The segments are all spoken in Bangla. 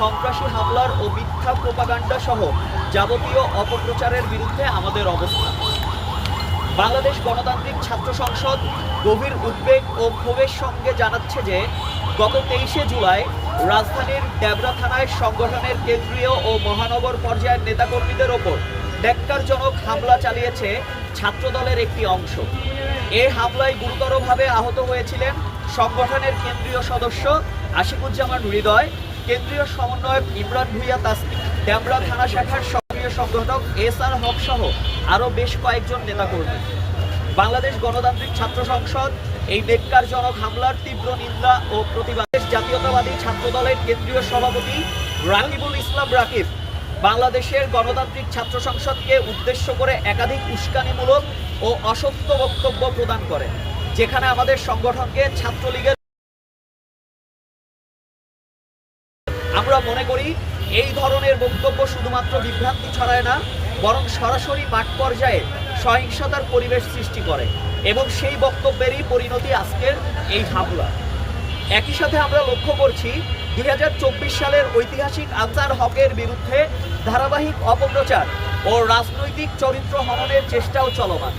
সন্ত্রাসী হামলার ও মিথ্যা প্রোপাগান্ডা সহ যাবতীয় অপপ্রচারের বিরুদ্ধে আমাদের অবস্থান। বাংলাদেশ গণতান্ত্রিক ছাত্র সংসদ গভীর উদ্বেগ ও ক্ষোভের সঙ্গে জানাচ্ছে যে, গত তেইশে জুলাই রাজধানীর ডেবরা থানায় সংগঠনের কেন্দ্রীয় ও মহানগর পর্যায়ের নেতাকর্মীদের ওপর ন্যাক্কারজনক হামলা চালিয়েছে ছাত্রদলের একটি অংশ। এ হামলায় গুরুতরভাবে আহত হয়েছিলেন সংগঠনের কেন্দ্রীয় সদস্য আশিকুজ্জামান হৃদয় কেন্দ্রীয় সমন্বয়ক ইমরান ভুইয়া তাসকিন, ড্যামরা থানা শাখার সক্রিয় সংগঠক এস আর হক সহ আরও বেশ কয়েকজন নেতাকর্মী। বাংলাদেশ গণতান্ত্রিক ছাত্র সংসদ, এই নেককারজনক হামলার তীব্র নিন্দা ও প্রতিবাদ। জাতীয়তাবাদী ছাত্র দলের কেন্দ্রীয় সভাপতি রাকিবুল ইসলাম রাকিব, বাংলাদেশের গণতান্ত্রিক ছাত্র সংসদকে উদ্দেশ্য করে একাধিক উস্কানিমূলক ও অসত্য বক্তব্য প্রদান করে যেখানে আমাদের সংগঠনকে ছাত্রলীগের এই ধরনের বক্তব্য শুধুমাত্র বিভ্রান্তি ছড়ায় না, বরং সরাসরি মাঠ পর্যায়ে সহিংসতার পরিবেশ সৃষ্টি করে এবং সেই বক্তব্যেরই পরিণতি আজকের এই হামলা। একই সাথে আমরা লক্ষ্য করছি, দুই হাজার চব্বিশ সালের ঐতিহাসিক আনসার হকের বিরুদ্ধে ধারাবাহিক অপপ্রচার ও রাজনৈতিক চরিত্র হননের চেষ্টাও চলমান।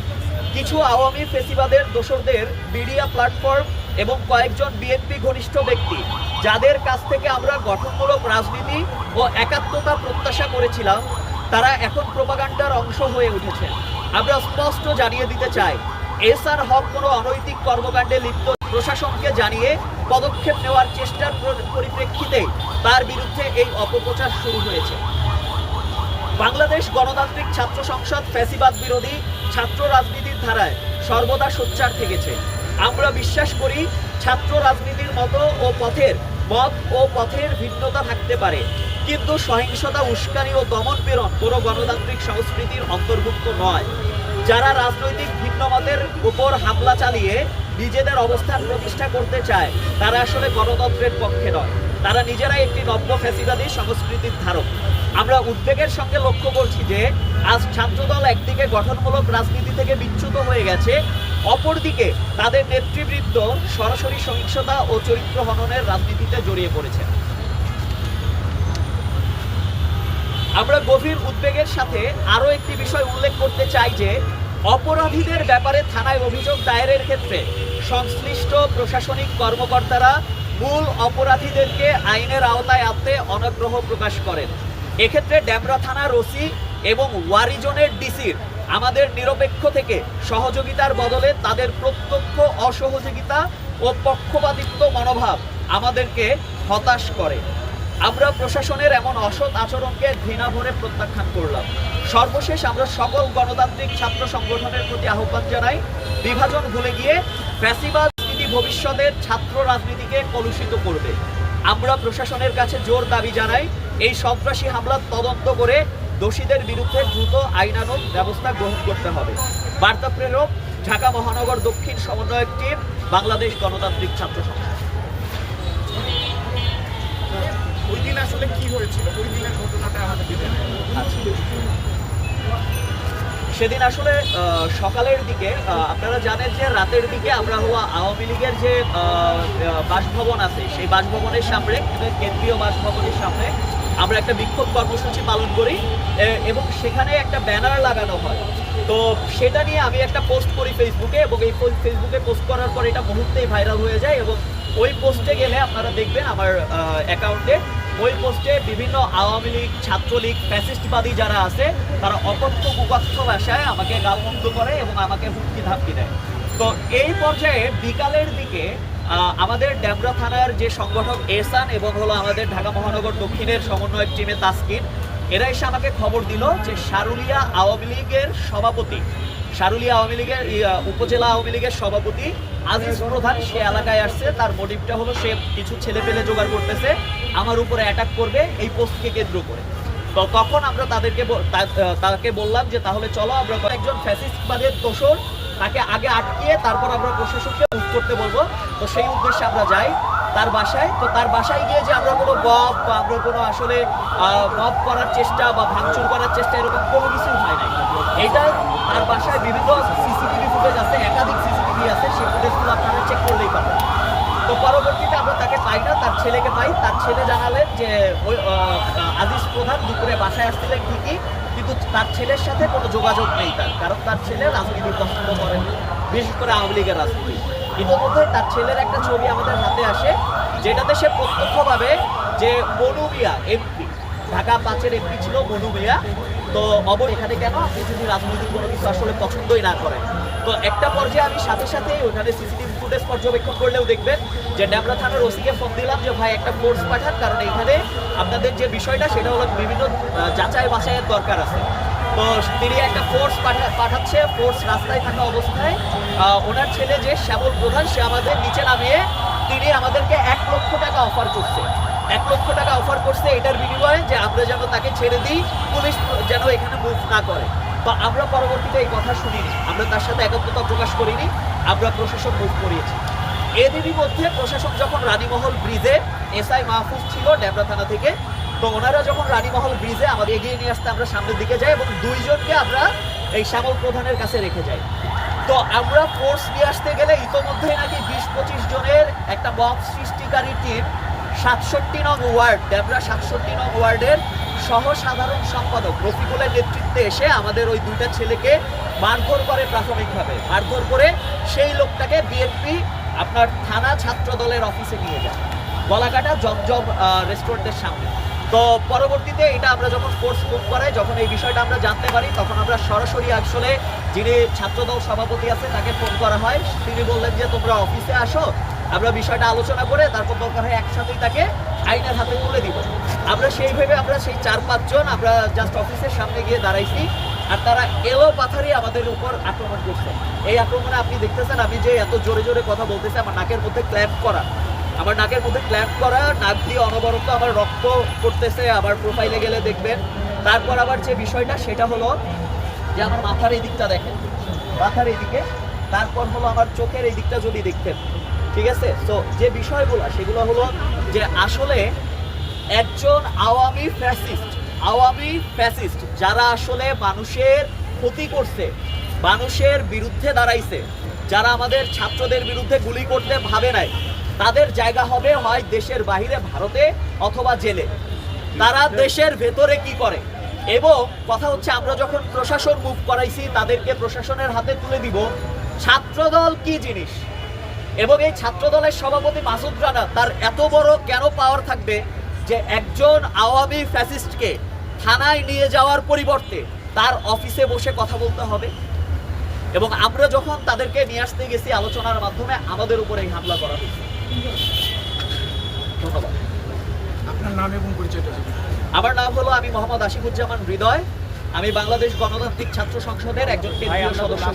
কিছু আওয়ামী ফেসিবাদের দোসরদের মিডিয়া প্ল্যাটফর্ম এবং কয়েকজন বিএনপি ঘনিষ্ঠ ব্যক্তি, যাদের কাছ থেকে আমরা গঠনমূলক রাজনীতি ও একাত্মতা প্রত্যাশা করেছিলাম, তারা এখন প্রপাগান্ডার অংশ হয়ে উঠেছে। আমরা স্পষ্ট জানিয়ে দিতে চাই, এস আর হক কোনো অনৈতিক কর্মকাণ্ডে লিপ্ত। প্রশাসনকে জানিয়ে পদক্ষেপ নেওয়ার চেষ্টার পরিপ্রেক্ষিতে তার বিরুদ্ধে এই অপপ্রচার শুরু হয়েছে। বাংলাদেশ গণতান্ত্রিক ছাত্র সংসদ ফ্যাসিবাদ বিরোধী ছাত্র রাজনীতির ধারায় সর্বদা সোচ্চার থেকেছে। আমরা বিশ্বাস করি ছাত্র রাজনীতির মতো ও পথের মত ও পথের ভিন্নতা থাকতে পারে। কিন্তু সহিংসতা, উস্কানি ও দমন পীড়ন কোনো গণতান্ত্রিক সংস্কৃতির অন্তর্ভুক্ত নয়। যারা রাজনৈতিক ভিন্ন মতের উপর হামলা চালিয়ে নিজেদের অবস্থান প্রতিষ্ঠা করতে চায়, তারা আসলে গণতন্ত্রের পক্ষে নয়। তারা নিজেরাই একটি নব্য ফ্যাসিবাদী সংস্কৃতির ধারক। আমরা উদ্বেগের সঙ্গে লক্ষ্য করছি যে, আজ ছাত্রদল একদিকে গঠনমূলক রাজনীতি থেকে বিচ্যুত হয়ে গেছে অপরদিকে তাদের নেতৃবৃন্দ সরাসরি সহিংসতা ও চরিত্র হননের রাজনীতিতে জড়িয়ে পড়েছে আমরা গভীর উদ্বেগের সাথে আরও একটি বিষয় উল্লেখ করতে চাই যে, অপরাধীদের ব্যাপারে থানায় অভিযোগ দায়েরের ক্ষেত্রে সংশ্লিষ্ট প্রশাসনিক কর্মকর্তারা মূল অপরাধীদেরকে আইনের আওতায় আনতে অনাগ্রহ প্রকাশ করেন। এক্ষেত্রে ড্যামরা থানার ওসি এবং ওয়ারিজনের ডিসির আমাদের নিরপেক্ষ থেকে সহযোগিতার বদলে তাদের প্রত্যক্ষ অসহযোগিতা ও পক্ষপাতিত্ব মনোভাব আমাদেরকে হতাশ করে। আমরা প্রশাসনের এমন অসৎ আচরণকে ঘৃণা ভরে প্রত্যাখ্যান করলাম। সর্বশেষ আমরা সকল গণতান্ত্রিক ছাত্র সংগঠনের প্রতি আহ্বান জানাই, বিভাজন ভুলে গিয়ে ফ্যাসিবাদ নীতি ভবিষ্যতের ছাত্র রাজনীতিকে কলুষিত করবে। আমরা প্রশাসনের কাছে জোর দাবি জানাই, এই সন্ত্রাসী হামলার তদন্ত করে দোষীদের বিরুদ্ধে দ্রুত আইনানুগ ব্যবস্থা গ্রহণ করতে হবে। বার্তা প্রেরক ঢাকা মহানগর দক্ষিণ সমন্বয়ক টিম বাংলাদেশ গণতান্ত্রিক ছাত্র ওই দিন আসলে কি হয়েছিল? ওই দিনের ঘটনাটা আমাদের আচ্ছা। সেদিন আসলে আহ, সকালের দিকে আপনারা জানেন যে রাতের দিকে আমরা হওয়া আওয়ামী লীগের যে বাসভবন আছে সেই বাসভবনের সামনে কেন্দ্রীয় বাসভবনের সামনে আমরা একটা বিক্ষোভ কর্মসূচি পালন করি এবং সেখানে একটা ব্যানার লাগানো হয়। তো সেটা নিয়ে আমি একটা পোস্ট করি ফেসবুকে, এবং এই ফেসবুকে পোস্ট করার পর এটা মুহূর্তেই ভাইরাল হয়ে যায়, এবং ওই পোস্টে গেলে আপনারা দেখবেন আমার অ্যাকাউন্টে ওই পোস্টে বিভিন্ন আওয়ামী লীগ, ছাত্রলীগ, ফ্যাসিস্টবাদী যারা আছে, তারা অকথ্য, কুকথ্য ভাষায় আমাকে গালমন্দ করে এবং আমাকে হুমকি ধাপকি দেয়। তো এই পর্যায়ে বিকালের দিকে আমাদের ড্যাবরা থানার যে সংগঠক এসান এবং হলো আমাদের ঢাকা মহানগর দক্ষিণের সমন্বয়ক টিমে তাসকিন, এরা এসে আমাকে খবর দিল যে সারুলিয়া আওয়ামী লীগের সভাপতি সারুলিয়া আওয়ামী লীগের উপজেলা আওয়ামী লীগের সভাপতি আজিজ প্রধান, সে এলাকায় আসছে। তার মোটিভটা হলো সে কিছু ছেলে পেলে জোগাড় করতেছে, আমার উপরে অ্যাটাক করবে, এই পোস্টকে কেন্দ্র করে। তো তখন আমরা তাদেরকে তাকে বললাম যে তাহলে চলো আমরা একজন ফ্যাসিস্টবাদের দোষর তাকে আগে আটকিয়ে তারপর আমরা প্রশাসককে মুখ করতে বলব। তো সেই উদ্দেশ্যে আমরা যাই। তার বাসায়। তো তার বাসায় গিয়ে যে আমরা কোনো বব বা আমরা কোনো আসলে মব করার চেষ্টা বা ভাঙচুর করার চেষ্টা এরকম কোনো কিছুই হয় নাই। এটা তার বাসায় বিভিন্ন সিসিটিভি ফুটেজ আছে, একাধিক সিসিটিভি আছে। সেই ফুটেজগুলো আপনারা চেক করলেই পাবেন। তো পরবর্তীতে আমরা তাকে পাই না, তার ছেলেকে পাই। তার ছেলে জানালেন যে, ওই আজিজ প্রধান দুপুরে বাসায় আসছিলেন ঠিকই। কিন্তু তার ছেলের সাথে কোনো যোগাযোগ নেই তার, কারণ তার ছেলে রাজনীতি পছন্দ করেন বিশেষ করে আওয়ামী লীগের রাজনীতি। ইতিমধ্যে তার ছেলের একটা ছবি আমাদের হাতে আসে, যেটাতে সে প্রত্যক্ষভাবে যে মনুমিয়া এমপি, ঢাকা পাঁচের এমপি ছিল মনুমিয়া তো অবর এখানে কেন আপনি যদি রাজনৈতিক কোনো কিছু আসলে পছন্দই না করেন? তো একটা পর্যায়ে আমি সাথে সাথে ওখানে সিসিটিভি ফুটেজ পর্যবেক্ষণ করলেও দেখবেন যে ড্যামরা থানার ওসিকে ফোন দিলাম যে, ভাই, একটা ফোর্স পাঠান, কারণ এখানে আপনাদের যে বিষয়টা, সেটা হলো বিভিন্ন যাচাই বাছাইয়ের দরকার আছে। তো তিনি একটা ফোর্স পাঠাচ্ছে ফোর্স রাস্তায় থাকা অবস্থায়। ওনার ছেলে যে শ্যামল প্রধান, সে আমাদের নিচে নামিয়ে তিনি আমাদেরকে এক লক্ষ টাকা অফার করছে। এক লক্ষ টাকা অফার করছে এটার বিনিময়ে যে আমরা যেন তাকে ছেড়ে দিই, পুলিশ যেন এখানে মুভ না করে। তো আমরা পরবর্তীতে এই কথা শুনিনি। আমরা তার সাথে একত্রতা প্রকাশ করিনি, আমরা প্রশাসন মুখ করিয়েছি। এদেরই মধ্যে প্রশাসন যখন রানীমহল ব্রিজে এসআই মাহফুজ ছিল ডেবরা থানা থেকে, তো ওনারা যখন রানীমহল ব্রিজে আমাদের এগিয়ে নিয়ে আসতে আমরা সামনের দিকে যাই এবং দুইজনকে আমরা এই শ্যামল প্রধানের কাছে রেখে যাই। তো আমরা ফোর্স নিয়ে আসতে গেলে ইতোমধ্যেই নাকি বিশ পঁচিশ জনের একটা মব সৃষ্টিকারী টিম সাতষট্টি নং ওয়ার্ড, ডেবরা সাতষট্টি নং ওয়ার্ডের সহ সাধারণ সম্পাদক রফিকুলের নেতৃত্বে এসে আমাদের ওই দুইটা ছেলেকে মারধর করে প্রাথমিকভাবে। মারধর করে সেই লোকটাকে বিএনপি আপনার থানা ছাত্র দলের অফিসে নিয়ে যায়। গলাকাটা জমজম রেস্টুরেন্টের সামনে। তো পরবর্তীতে এটা আমরা যখন ফোর্স মুভ করে যখন এই বিষয়টা আমরা জানতে পারি, তখন আমরা সরাসরি আসলে যিনি ছাত্রদল সভাপতি আছে তাকে ফোন করা হয়। তিনি বললেন যে, তোমরা অফিসে আসো আমরা বিষয়টা আলোচনা করে তারপর দরকার হয় একসাথেই তাকে আইনের হাতে তুলে দিব। আমরা সেই ভেবে আমরা সেই চার পাঁচজন আমরা জাস্ট অফিসের সামনে গিয়ে দাঁড়াইছি আর তারা এলো পাথারি আমাদের উপর আক্রমণ করছে। এই আক্রমণে আপনি দেখতেছেন আমি যে এত জোরে জোরে কথা বলতেছি, আমার নাকের মধ্যে ক্ল্যাম্প করা। আমার নাকের মধ্যে ক্ল্যাম্প করা, নাক দিয়ে অনবরত আমার রক্ত করতেছে আবার প্রোফাইলে গেলে দেখবেন। তারপর আবার যে বিষয়টা, সেটা হলো যে আমার মাথার এই দিকটা দেখেন। মাথার এই দিকে। তারপর হলো আমার চোখের এই দিকটা যদি দেখতেন। ঠিক আছে? তো যে বিষয়গুলো সেগুলো হলো যে আসলে একজন আওয়ামী ফ্যাসিস্ট আওয়ামী ফ্যাসিস্ট যারা আসলে মানুষের ক্ষতি করছে মানুষের বিরুদ্ধে দাঁড়াইছে যারা আমাদের ছাত্রদের বিরুদ্ধে গুলি করতে ভাবে নাই তাদের জায়গা হবে হয় দেশের বাইরে ভারতে অথবা জেলে। তারা দেশের ভেতরে কি করে? এবং কথা হচ্ছে আমরা যখন প্রশাসন মুভ করাইছি তাদেরকে প্রশাসনের হাতে তুলে দিব। ছাত্রদল কি জিনিস? এবং এই ছাত্রদলের সভাপতি মাসুদ রানা তার এত বড় কেন পাওয়ার থাকবে যে একজন আওয়ামী ফ্যাসিস্টকে থানায় নিয়ে যাওয়ার পরিবর্তে তার অফিসে বসে কথা বলতে হবে? এবং আমরা যখন তাদেরকে নিয়ে আসতে গেছি আলোচনার মাধ্যমে আমাদের উপরে এই হামলা করা হয়েছে। ধন্যবাদ। আপনার নাম এবং পরিচয়টা আমার নাম হলো আমি মোহাম্মদ আশিকুজ্জামান হৃদয়। আমি বাংলাদেশ গণতান্ত্রিক ছাত্র সংসদের একজন কেন্দ্রীয় সদস্য